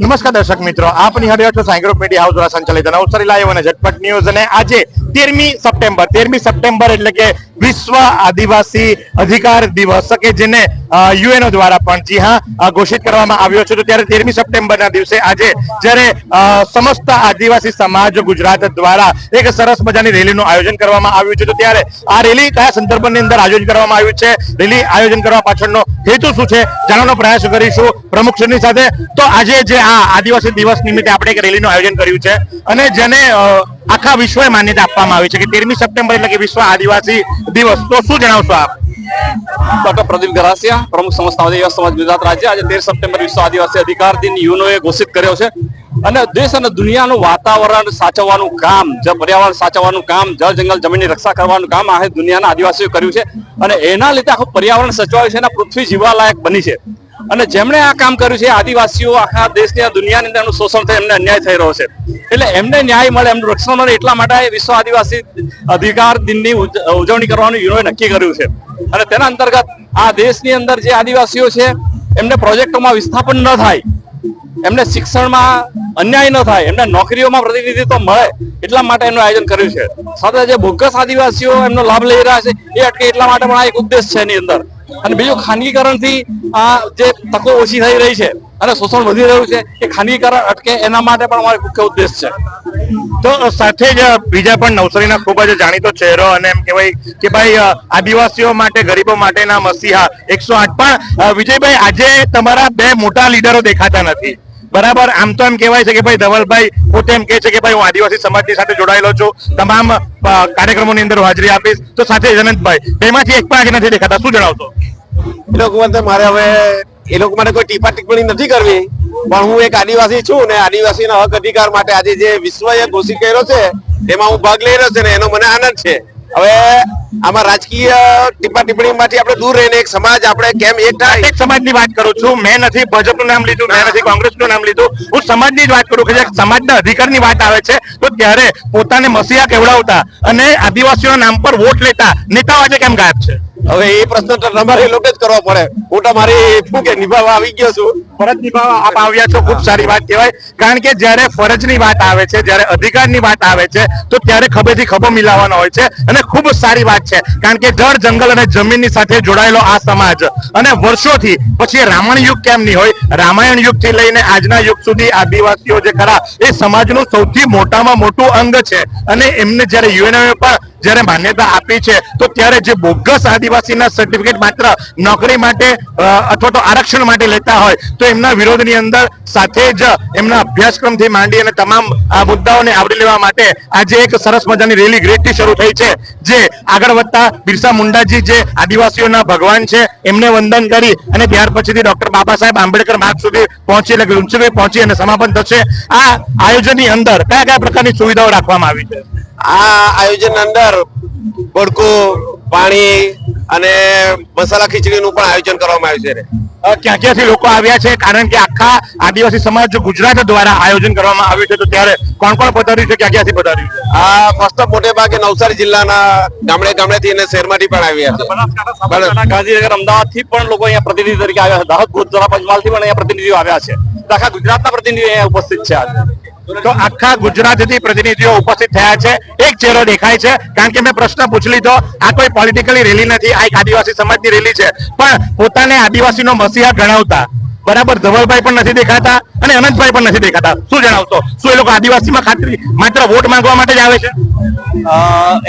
નમસ્કાર દર્શક મિત્રો, આપની છો સાઈ ગ્રુપ મીડિયા હાઉસ દ્વારા સંચાલિત નવસારી લાઈવ અને ઝટપટ ન્યૂઝ અને આજે તેરમી સપ્ટેમ્બર. તેરમી સપ્ટેમ્બર એટલે કે વિશ્વ આદિવાસી અધિકાર દિવસ કે જેને યુએનઓ દ્વારા પણ, જી હા ઘોષિત કરવામાં આવ્યો છે. તો ત્યારે તેરમી સપ્ટેમ્બરના દિવસે આજે જ્યારે સમસ્ત આદિવાસી સમાજ ગુજરાત દ્વારા એક સરસ મજાની રેલીનું આયોજન કરવામાં આવ્યું છે. તો ત્યારે આ રેલી કયા સંદર્ભની અંદર આયોજન કરવામાં આવ્યું છે? રેલી આયોજન કરવા પાછળનો હેતુ શું છે? જાણવાનો પ્રયાસ કરીશું પ્રમુખશ્રીની સાથે. તો આજે જે આ આદિવાસી દિવસ નિમિત્તે આપણે એક રેલીનું આયોજન કર્યું છે. અને જેને આખા વિશ્વએ માન્યતા આપવામાં આવી છે કે તેરમી સપ્ટેમ્બર એટલે કે વિશ્વ આદિવાસી દિવસ. તો શું જણાવશો આપ? ડોક્ટર પ્રદીપ ગરાસિયા, પ્રમુખ સંસ્થા સમાજ ગુજરાત રાજ્ય. આજે તેર સપ્ટેમ્બર વિશ્વ આદિવાસી અધિકાર દિન યુનોએ ઘોષિત કર્યો છે. અને દેશ અને દુનિયાનું વાતાવરણ સાચવવાનું કામ, જે પર્યાવરણ સાચવવાનું કામ, જળ, જંગલ, જમીનની રક્ષા કરવાનું કામ આ દુનિયાના આદિવાસીઓ કર્યું છે. અને એના લીધે આખું પર્યાવરણ સચવાયું છે અને પૃથ્વી જીવાલાયક બની છે. અને જેમણે આ કામ કર્યું છે, આદિવાસીઓ આખા દેશની, આ દુનિયાની અંદર એનું શોષણ થાય, એમને અન્યાય થઈ રહ્યો છે. એટલે એમને ન્યાય મળે, એમનું રક્ષણ મળે એટલા માટે વિશ્વ આદિવાસી અધિકાર દિનની ઉજવણી કરવાનું યુનોએ નક્કી કર્યું છે. અને તેના અંતર્ગત આ દેશની અંદર જે આદિવાસીઓ છે, એમને પ્રોજેક્ટોમાં વિસ્થાપન ન થાય. એમને શિક્ષણમાં અન્યાય ન થાય. એમને નોકરીઓમાં પ્રતિનિધિત્વ મળે એટલા માટે એનું આયોજન કર્યું છે. સાથે જે બોગસ આદિવાસીઓ એમનો લાભ લઈ રહ્યા છે, એ અટકે એટલા માટે પણ આ એક ઉદ્દેશ છે એની અંદર. અને બીજું ખાનગીકરણથી આ જે તકો ઓછી થઈ રહી છે અને શોષણ વધી રહ્યું છે, એ ખાનગીકરણ અટકે એના માટે પણ અમારો મુખ્ય ઉદ્દેશ છે. તો સાથે જ બીજા પણ નવસારીના ખૂબ જ જાણીતો ચહેરો અને એમ કહેવાય કે ભાઈ આદિવાસીઓ માટે, ગરીબો માટેના મસીહા એકસો આઠ પણ વિજયભાઈ, આજે તમારા બે મોટા લીડરો દેખાતા નથી. બરાબર? આમ તો એમ કહેવાય છે કે ભાઈ ધવલભાઈ પોતે એમ કહે છે કે ભાઈ હું આદિવાસી સમાજની સાથે જોડાયેલો છું. તમામ કાર્યક્રમોની અંદર હાજરી આપીશ. તો સાથે જનંતભાઈ બેમાંથી એક પણ નથી દેખાતા. શું જણાવશો? એ લોકો મારે હવે, એ લોકો માટે કોઈ ટીપા ટિપ્પણી નથી કરવી. પણ હું એક આદિવાસી છું ને આદિવાસીના હક અધિકાર માટે આજે જે વિશ્વએ ઘોષિત કર્યો છે, એમાં હું ભાગ લઈ રહ્યો છે ને એનો મને આનંદ છે. હવે આમાં રાજકીય ટીપા ટિપ્પણી માંથી આપણે દૂર રહીને એક સમાજ આપણે કેમ એક થાય? સમાજની વાત કરું છું. મેં નથી, ભાજપનું નામ લીધું, મેં નથી, કોંગ્રેસનું નામ લીધું. હું સમાજની જ વાત કરું કે સમાજના અધિકારની વાત આવે છે, તો ત્યારે પોતાને મસીહા કેવડાવતા અને આદિવાસીઓના નામ પર વોટ લેતા નેતાઓ આજે કેમ ગાયબ છે? હવે એ પ્રશ્ન તમારે લોકો જ કરવો પડે. હું તમારી શું કે નિભાવવા આવી ગયો છું. ફરજ નિભાવવા આપ આવ્યા છો, ખૂબ સારી વાત કહેવાય. કારણ કે જ્યારે ફરજની વાત આવે છે, જ્યારે અધિકારની વાત આવે છે, તો ત્યારે ખભેથી ખભો મિલાવવાનો હોય છે અને ખૂબ સારી વાત છે. કારણ કે જળ, જંગલ અને જમીનની સાથે જોડાયેલો આ સમાજ અને વર્ષોથી પછી રામાયણ યુગ કેમ નહીં હોય? રામાયણ યુગથી લઈને આજના યુગ સુધી આદિવાસીઓ જે ખરા, એ સમાજનું સૌથી મોટામાં મોટું અંગ છે. અને એમને જ્યારે યુએનઓ પણ જ્યારે માન્યતા આપી છે, તો ત્યારે જે બોગસ આદિવાસીના સર્ટિફિકેટ માત્ર નોકરી માટે અથવા તો આરક્ષણ માટે લેતા હોય, તો એમના વિરોધની અંદર સાથે જ એમના અભ્યાસક્રમથી માંડી અને તમામ આ મુદ્દાઓને આવરી લેવા માટે આજે એક સરસ મજાની રેલી ગ્રેટથી શરૂ થઈ છે, જે આગળ વધતા બિરસા મુંડાજી જે આદિવાસીઓના ભગવાન છે, એમને વંદન કરી અને ત્યાર પછીથી ડોક્ટર બાબા સાહેબ આંબેડકર માર્ગ સુધી પહોંચી એટલે કે પહોંચી અને સમાપન થશે. આ આયોજનની અંદર કયા કયા પ્રકારની સુવિધાઓ રાખવામાં આવી છે? આ આયોજન અંદર ભડકું પાણી અને મસાલા ખીચડીનું પણ આયોજન કરવામાં આવ્યું છે ક્યાં ક્યાંથી લોકો આવ્યા છે? કારણ કે આખા આદિવાસી સમાજ ગુજરાત દ્વારા આયોજન કરવામાં આવ્યું છે. તો ત્યારે કોણ કોણ પધાર્યું છે? ક્યાં ક્યાંથી પધાર્યું છે? આ ફર્સ્ટ મોટે ભાગે નવસારી જિલ્લાના ગામડે ગામડેથી અને શહેરમાંથી પણ આવ્યા છે. ગાંધીનગર અમદાવાદથી પણ લોકો અહીંયા પ્રતિનિધિ તરીકે આવ્યા છે. દાહોદ ભુજ દ્વારા પંચમહાલથી પણ અહીંયા પ્રતિનિધિઓ આવ્યા છે. આખા ગુજરાતના પ્રતિનિધિઓ અહીંયા ઉપસ્થિત છે આજે. તો આખા ગુજરાતથી પ્રતિનિધિઓ ઉપસ્થિત થયા છે. એક ચહેરો દેખાય છે, કારણ કે મેં પ્રશ્ન પૂછી લીધો. આ કોઈ પોલિટિકલી રેલી નથી, આ એક આદિવાસી સમાજની રેલી છે. પણ પોતાને આદિવાસીનો મસીહા ગણાવતા, બરાબર, ધવલભાઈ પણ નથી દેખાતા અને અનંતભાઈ પણ નથી દેખાતા. શું જણાવશો? શું એ લોકો આદિવાસીમાં ખાતરી, માત્ર વોટ માંગવા માટે જ આવે છે?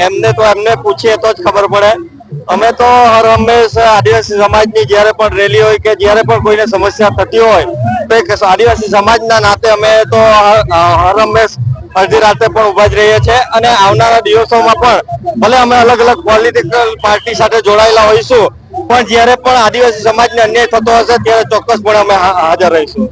એમને તો, એમને પૂછીએ તો જ ખબર પડે. અમે તો હર હંમેશ આદિવાસી સમાજની જ્યારે પણ રેલી હોય કે જ્યારે પણ કોઈને સમસ્યા થતી હોય એક આદિવાસી સમાજના નાતે અમે તો હર હંમેશ અડધી રાતે પણ ઊભા જ રહીએ છીએ અને આવનારા દિવસોમાં પણ ભલે અમે અલગ અલગ પોલિટિકલ પાર્ટી સાથે જોડાયેલા હોઈશું, પણ જ્યારે પણ આદિવાસી સમાજને અન્યાય થતો હશે, ત્યારે ચોક્કસપણે અમે હા- હાજર રહીશું.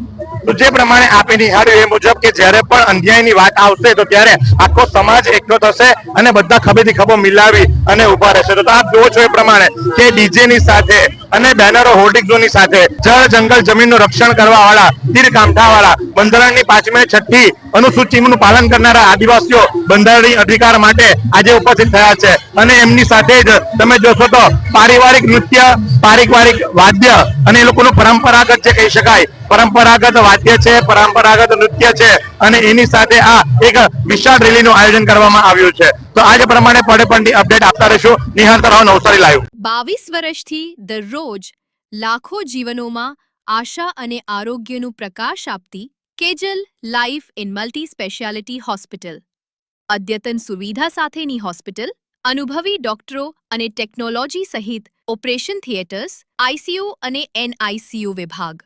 તો જે પ્રમાણે આપે નિહાળ્યું એ મુજબ કે જ્યારે પણ અન્યાયની વાત આવશે તો ત્યારે આખો સમાજ એકઠો થશે અને બધા ખભેથી ખભો મિલાવી અને ઊભા રહેશે. તો આપ જુઓ છો એ પ્રમાણે કે ડીજે ની સાથે અને બેનરો હોર્ડિંગ્સોની સાથે જળ જંગલ જમીનનું રક્ષણ કરવા વાળા તીર કામઠા વાળા બંધારણની પાંચમે છઠ્ઠી અનુસૂચિનું પાલન કરનારા આદિવાસીઓ બંધારણીય અધિકાર માટે આજે ઉપસ્થિત થયા છે. અને એમની સાથે જ તમે જોશો તો પારિવારિક નૃત્ય, પારિવારિક વાદ્ય અને એ લોકોનું પરંપરાગત જે કહી શકાય પરંપરાગત વાદ્ય છે, પરંપરાગત નૃત્ય છે અને એની સાથે આ એક વિશાળ રેલીનું આયોજન કરવામાં આવ્યું છે. તો આજે પ્રમાણે પડે પંડી અપડેટ આપતા રહીશું. નિહાળતા રહો નવસારી લાઈવ. બાવીસ વર્ષથી દરરોજ લાખો જીવનોમાં આશા અને આરોગ્યનું પ્રકાશ આપતી Kejal life in multi speciality hospital. અદ્યતન સુવિધા સાથેની હોસ્પિટલ, અનુભવી ડોક્ટરો અને ટેકનોલોજી સહિત ઓપરેશન થિયેટર્સ, આઈસીયુ અને એનઆઈસીયુ વિભાગ.